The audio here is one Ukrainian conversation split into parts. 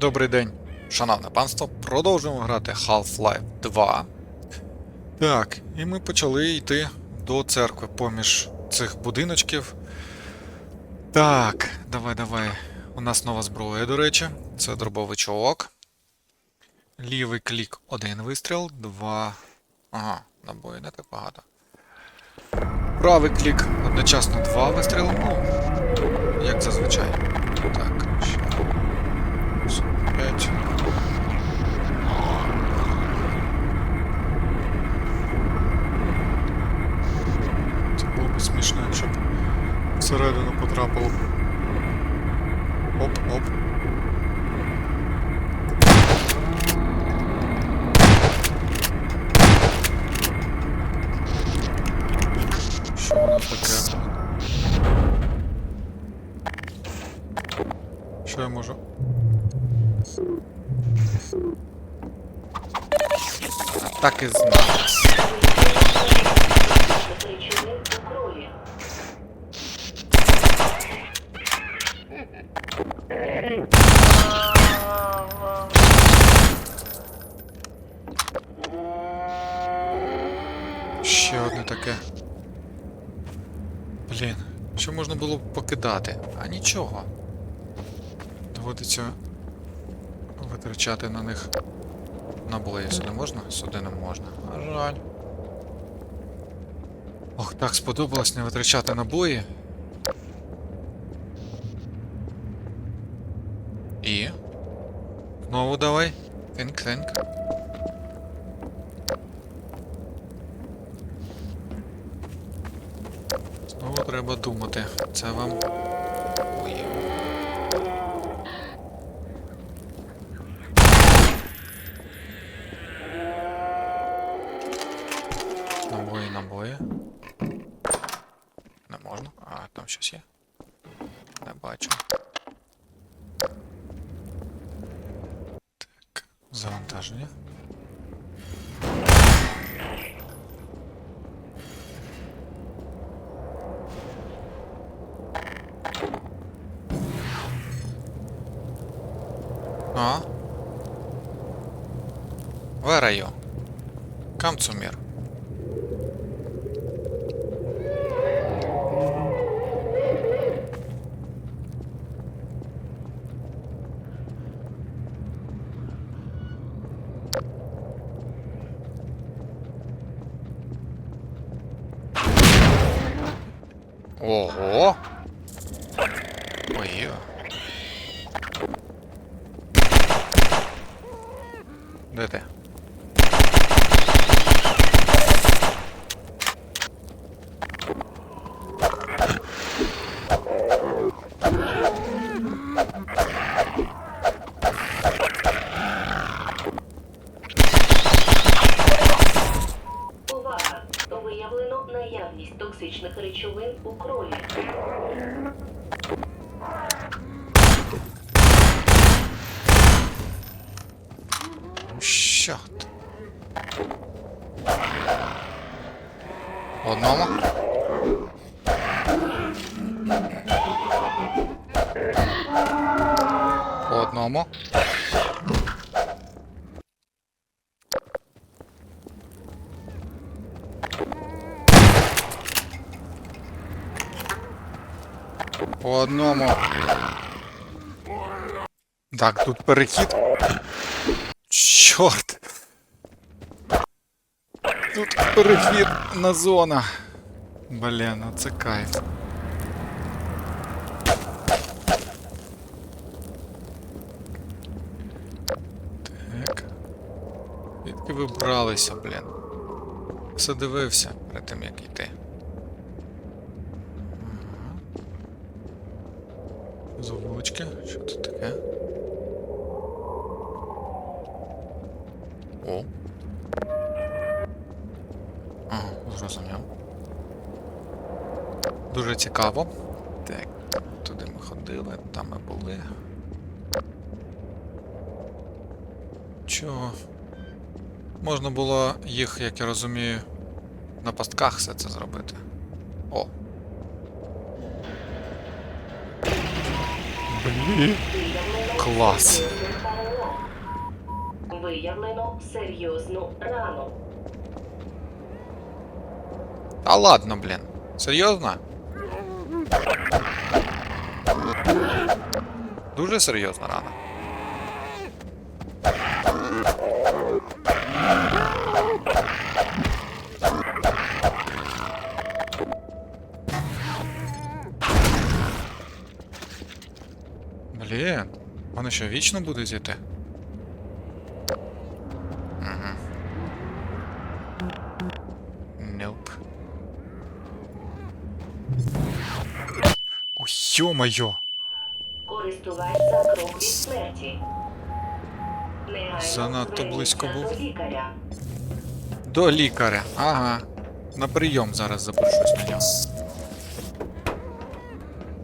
Добрий день, шановне панство. Продовжуємо грати Half-Life 2. Так, і ми почали йти до церкви поміж цих будиночків. Так, давай, давай. У нас нова зброя, до речі. Це дробовичок. Лівий клік один вистріл, два. Ага, набої не так багато. Правий клік одночасно два вистріли. Ну, як зазвичай. Так, ще. 5. Це було б смішно, якщо б всередину потрапило. Оп, оп. Що воно таке? Що я можу? Так і знав. Речовин у крові. Ще одне таке. Блін, що можна було б покидати? А нічого. Доводиться витрачати на них набої. Сюди можна? Сюди не можна. А жаль. Ох, так сподобалось не витрачати набої. І. Знову давай. Think, треба думати. Це вам. Ой. Набої, набої. Не можна. А, там щось є. Не бачу. Так, завантаження. Where are you? Come to me. Ого! Ой. Де ти? Увага! Виявлено наявність токсичних речовин у крові. Що? Одному? Одному. Одному. Так, тут перехід. Чорт. Тут перехід на зона. Блін, ну це кайф. Так. Звідки ви бралися, блін? Все дивився перед тим, як йти. Завулочки, що тут таке? О. Ага, зрозумів. Дуже цікаво. Так, туди ми ходили, там ми були. Чого? Можна було їх, як я розумію, на пастках все це зробити. Блін. Клас. Виявлено Виявлено серйозну рану. Та ладно, блін. Серйозно? Дуже серйозна рана. Що вічно буде зійти? Угу. Nope. Крок від смерті. Занадто близько був. До лікаря. До лікаря. Ага. На прийом зараз запрошусь на нього.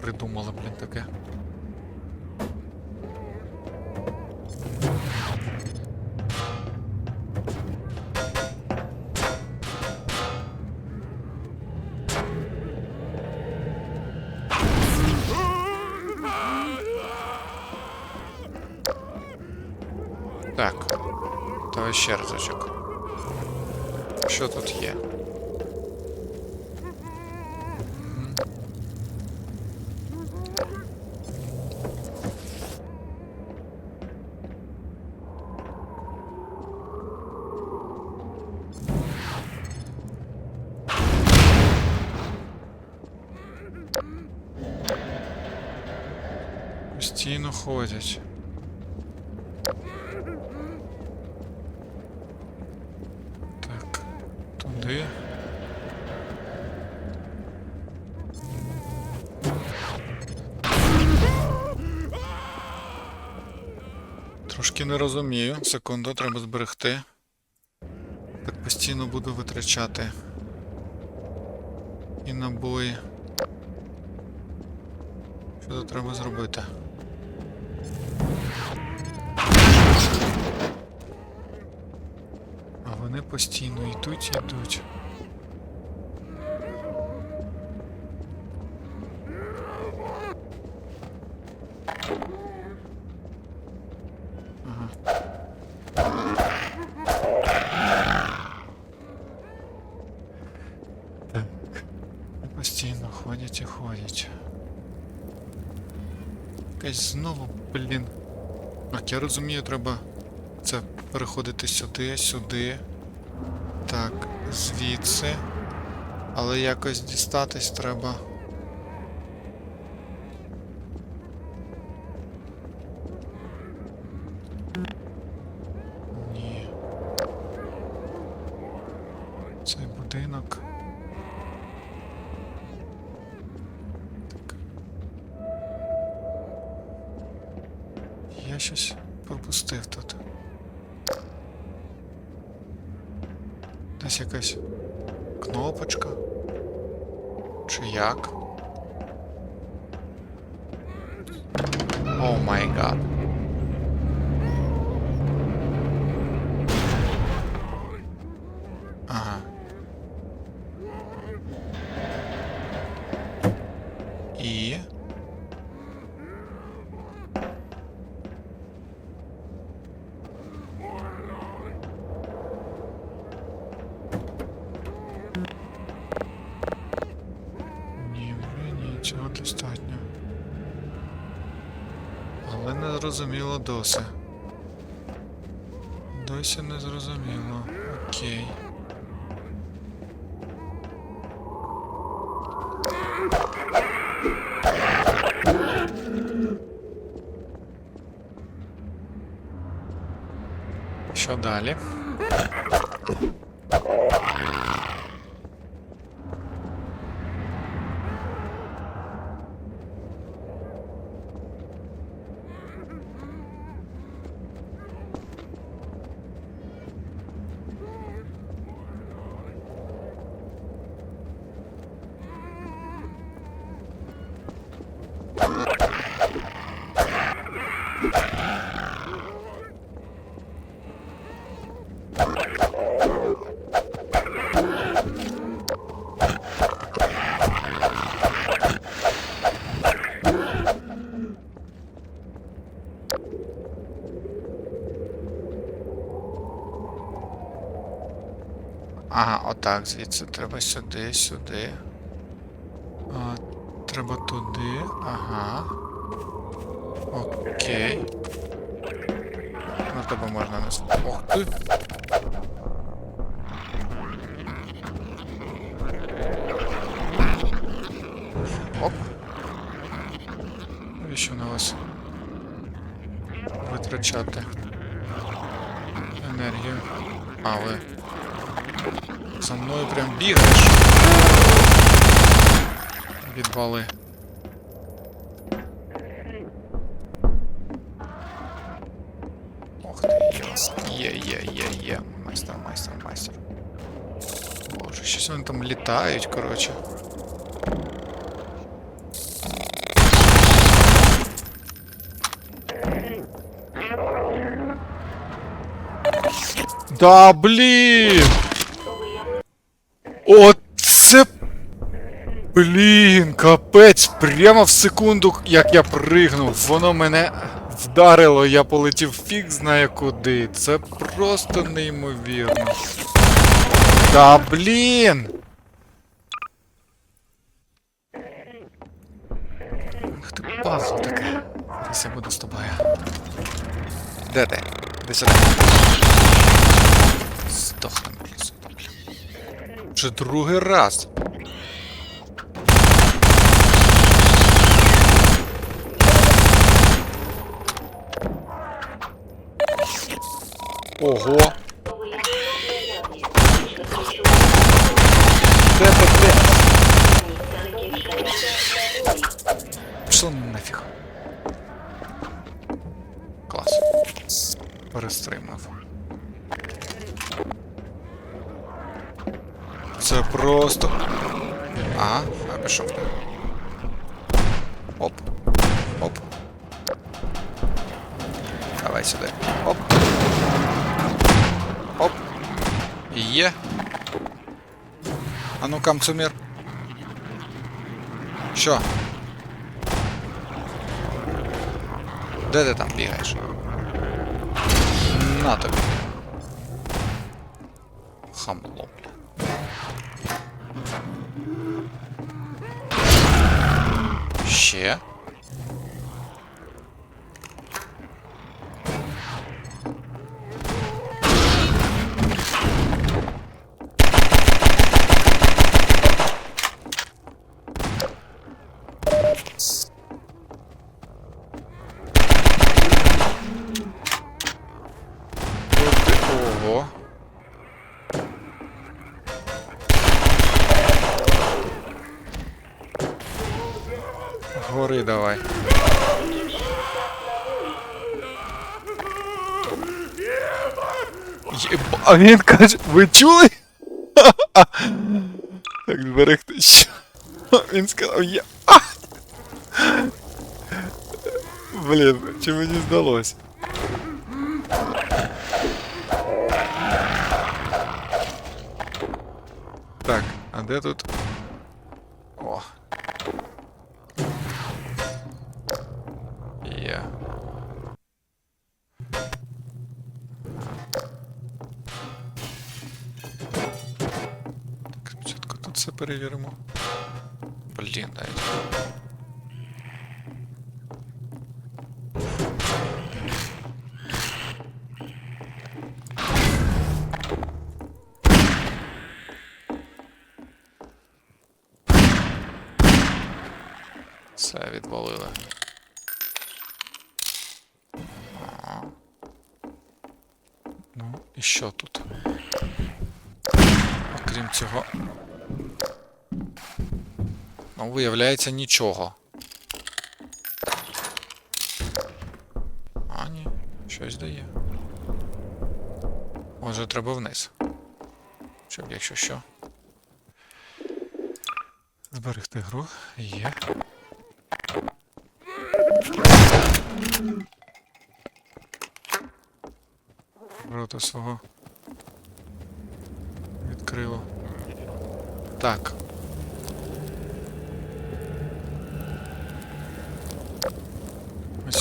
Придумали, блін, таке. Ще разочок. Що тут є? Постійно ходять. Не розумію. Секунду, треба зберегти. Так постійно буду витрачати. І набої. Що тут треба зробити? А вони постійно йдуть, йдуть. Постійно ходять і ходять. Якась знову, блін. Так, я розумію, треба це переходити сюди, сюди. Так, звідси. Але якось дістатись треба. Ні. Цей будинок. Так. Я щось пропустив тут. Десь якась кнопочка. Чи як? О май гад. Ага. І. Ні, вже ні, цього достатньо. Але не досі. Досі не зрозуміло. Окей. Що далі? Отак, звідси треба сюди, сюди. А, треба туди. Ага. Окей. На тебе можна не Ох ти. Оп. Навіщо на вас витрачати енергію? А, ви за мною прям бігаєш. Відвали. Ох ти, є, є, є, є. Майстер, майстер, майстер. Боже, щось вони там літають, коротше. Да блін! Оце. Блін, капець, прямо в секунду, як я пригнув, воно мене вдарило, я полетів фіг знає куди. Це просто неймовірно. Да блін! Ах ти пазл таке. Зараз я буду з тобою. Де ти? Де сюди? Вже другий раз. Ого! Де де? Пішло нафіг. Клас. Перестримав. Це просто. Ага, а пішов. Оп. Оп. Давай сюди. Оп. Оп. Є. А ну камцумір. Що? Де ти там бігаєш? На тобі. Хамло, here. а він каже, ви чули? Так зберегти що? Він сказав, я. А! Блін, чи мені здалося? Так, а де тут? О. перевіримо. Блін, дай. Все, відвалили. Ну, і що тут? Окрім цього. Ну, виявляється нічого. А, ні, щось дає. Може, треба вниз. Щоб якщо що. Зберегти гру. Є. Рота свого відкрило. Так.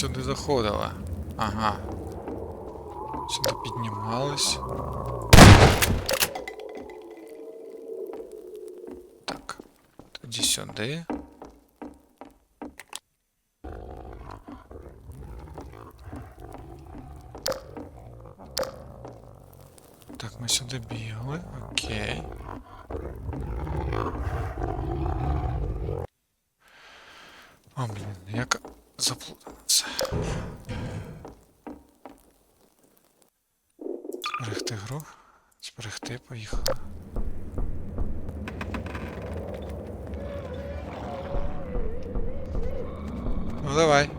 сюди заходила. Ага. Сюди піднімались. Так. Тоді сюди. Так, ми сюди бігли, окей. Зберегти, поїхали. Ну давай.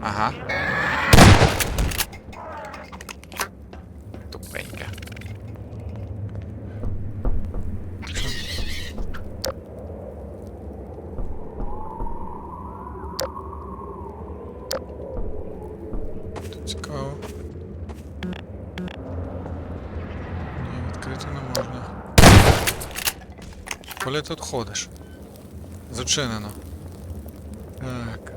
Ага. Тупенька. Тут цікаво. Ні, відкрити не можна. Тут ходиш? Зачинено. Так.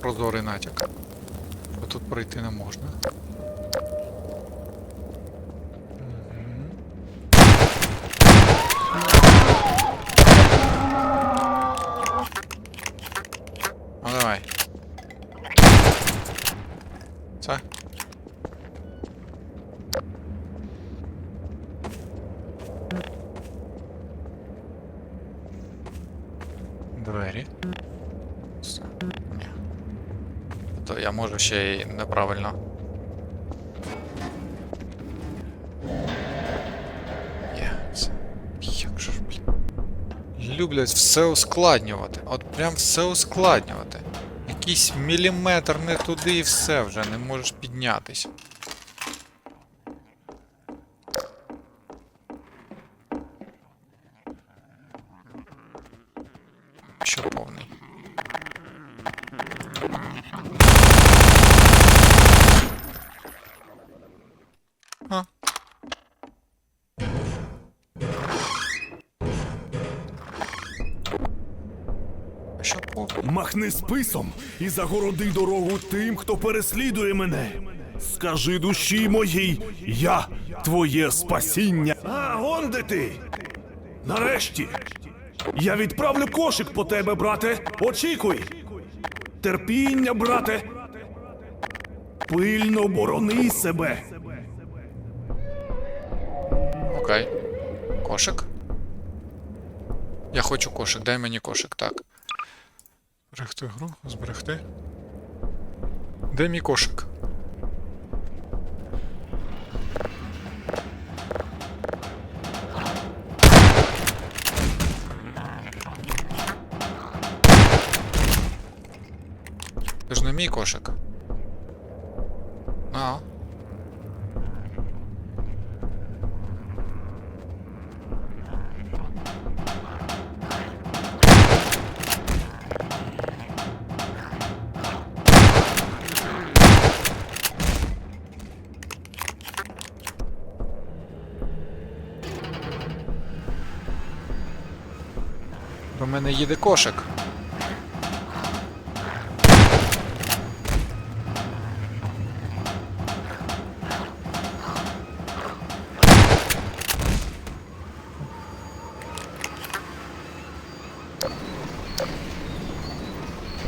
Прозорий натяк. Бо тут пройти не можна. Мгм. Ну давай. Це? Двері. Все. Ні. То я можу ще й неправильно. Як же ж, блін. Люблять все ускладнювати. От прям все ускладнювати. Якийсь міліметр не туди і все вже, не можеш піднятись. Ще повний. А. А Що повний? Махни списом і загороди дорогу тим, хто переслідує мене. Скажи душі моїй, я твоє спасіння. А, он де ти? Нарешті. Я відправлю кошик по тебе, брате. Очікуй. Терпіння, брате. Пильно борони себе. Окей. Кошик? Я хочу кошик, дай мені кошик, так. Зберегти гру, зберегти. Де мій кошик? Це ж не мій кошик. А. До мене їде кошик.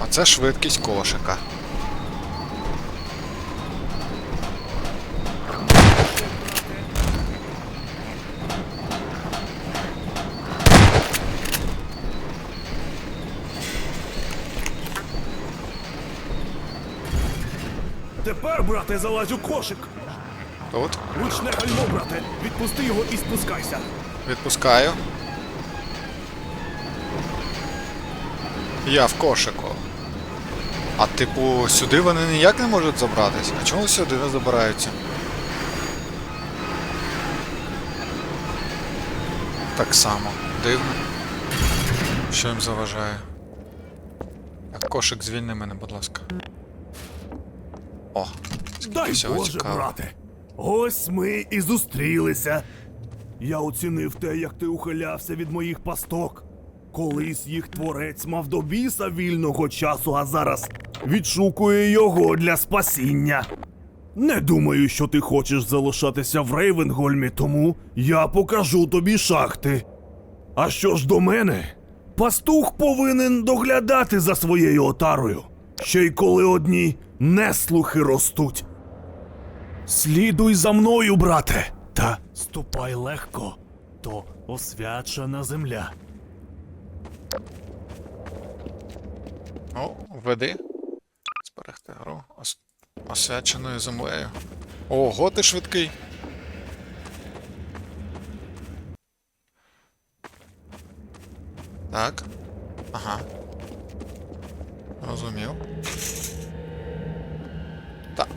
А це швидкість кошика. Тепер, залазь у кошик. Тут. Ручне гальмо, брате. Відпусти його і спускайся. Відпускаю. Я в кошику. А типу, сюди вони ніяк не можуть забратись? А чому сюди не забираються? Так само. Дивно. Що їм заважає? Так, кошик, звільни мене, будь ласка. О, Дай всього Боже, цікавого. брате. Ось ми і зустрілися. Я оцінив те, як ти ухилявся від моїх пасток. Колись їх творець мав до біса вільного часу, а зараз відшукує його для спасіння. Не думаю, що ти хочеш залишатися в Рейвенгольмі, тому я покажу тобі шахти. А що ж до мене? Пастух повинен доглядати за своєю отарою, ще й коли одні неслухи ростуть. Слідуй за мною, брате, та ступай легко, то освячена земля. Ну, веди. Зберегти гру. Ос... Освяченою землею. Ого, ти швидкий. Так. Ага. Розумів. Так.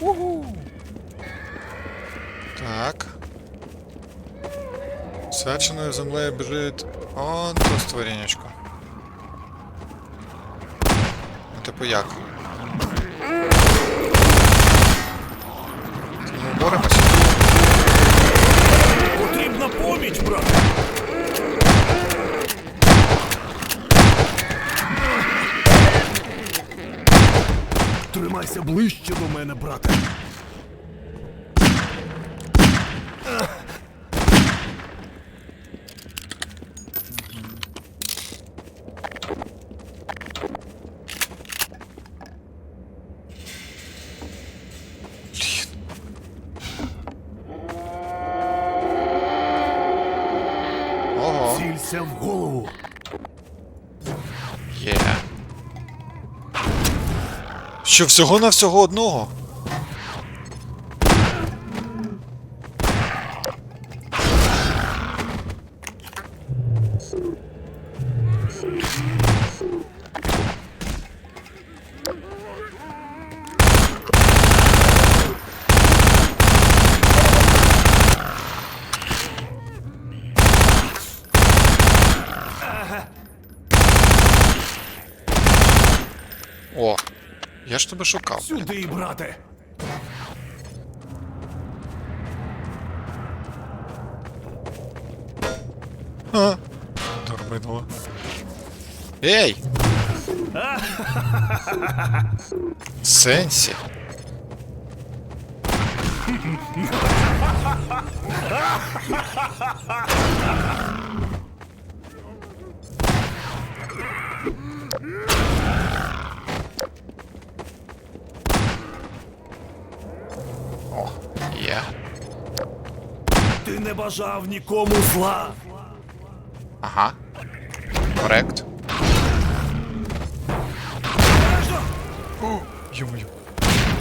Угу. Так. Свяченою землею біжить он то створіннячко. Ну, типу як? Ми боремося? Потрібна поміч, брате. Тримайся ближче до мене, брате. Що всього на всього одного? О, я ж тебе шукав. Сюди, брате. А, Торбинуло. Ей! Сенсі. Не бажав нікому зла. Ага. Корект. Йо-моє.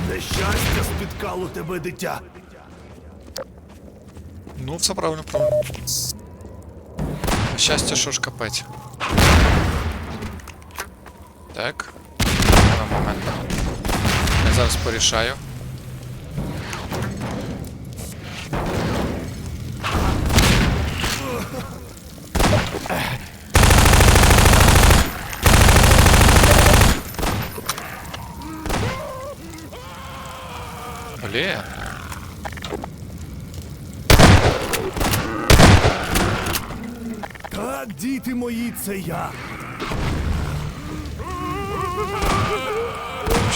Нещастя спіткало тебе, дитя. Ну, все правильно, правильно. Щастя, що ж капець. Так. На момент. Я зараз порішаю. Це я.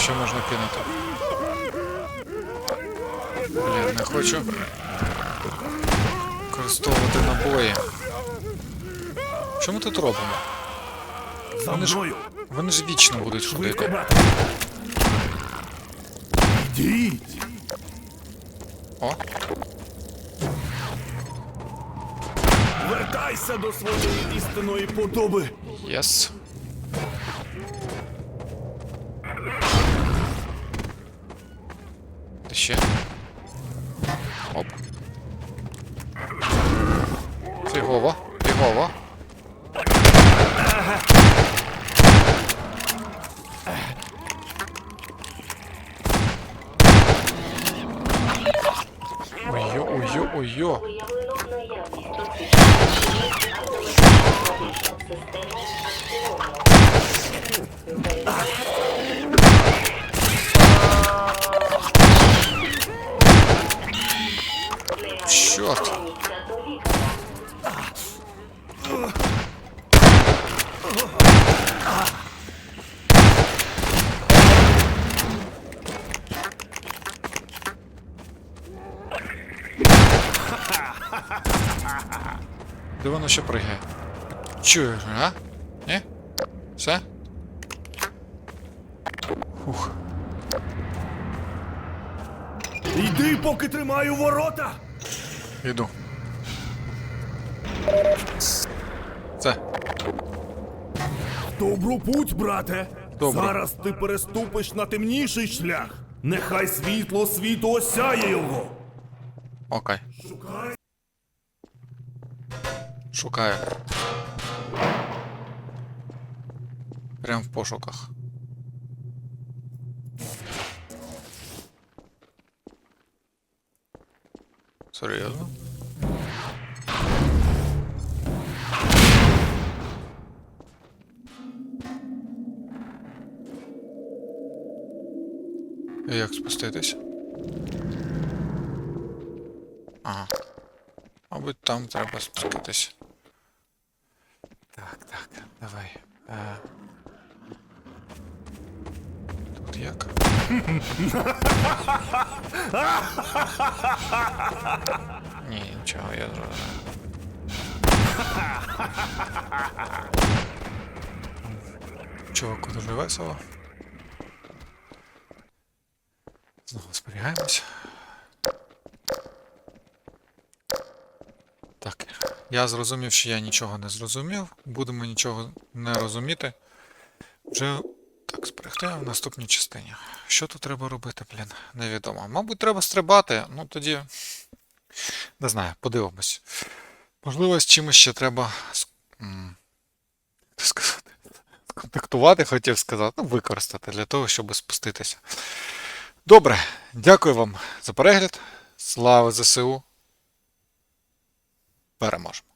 Що можна кинути? Блін, не хочу використовувати набої. Що ми тут робимо? За Вони ж, вони ж вічно будуть ходити. Йдіть. О, Вертайся до своєї істинної подоби. єс. Ти Черт. Де воно ще пригає? Чує, а? Тримаю ворота. Іду. Це. Добру путь, брате. Добре. Зараз ти переступиш на темніший шлях. Нехай світло світу осяє його. Окей. Шукай. Шукаю. Прям в пошуках. Серйозно? І Як спуститись? Ага. Мабуть, там треба спуститись. Так, так, давай. Е... Тут як? Ні, нічого, я зрозумів. Чуваку дуже весело. Знову зберігаємось. Так, я зрозумів, що я нічого не зрозумів. Будемо нічого не розуміти. Вже так, зберегти в наступній частині. Що тут треба робити, блін? Невідомо. Мабуть, треба стрибати, ну тоді. Не знаю, подивимось. Можливо, з чимось ще треба. сказати? Сконтактувати, хотів сказати, ну, використати для того, щоб спуститися. Добре, дякую вам за перегляд. Слава ЗСУ! Переможемо.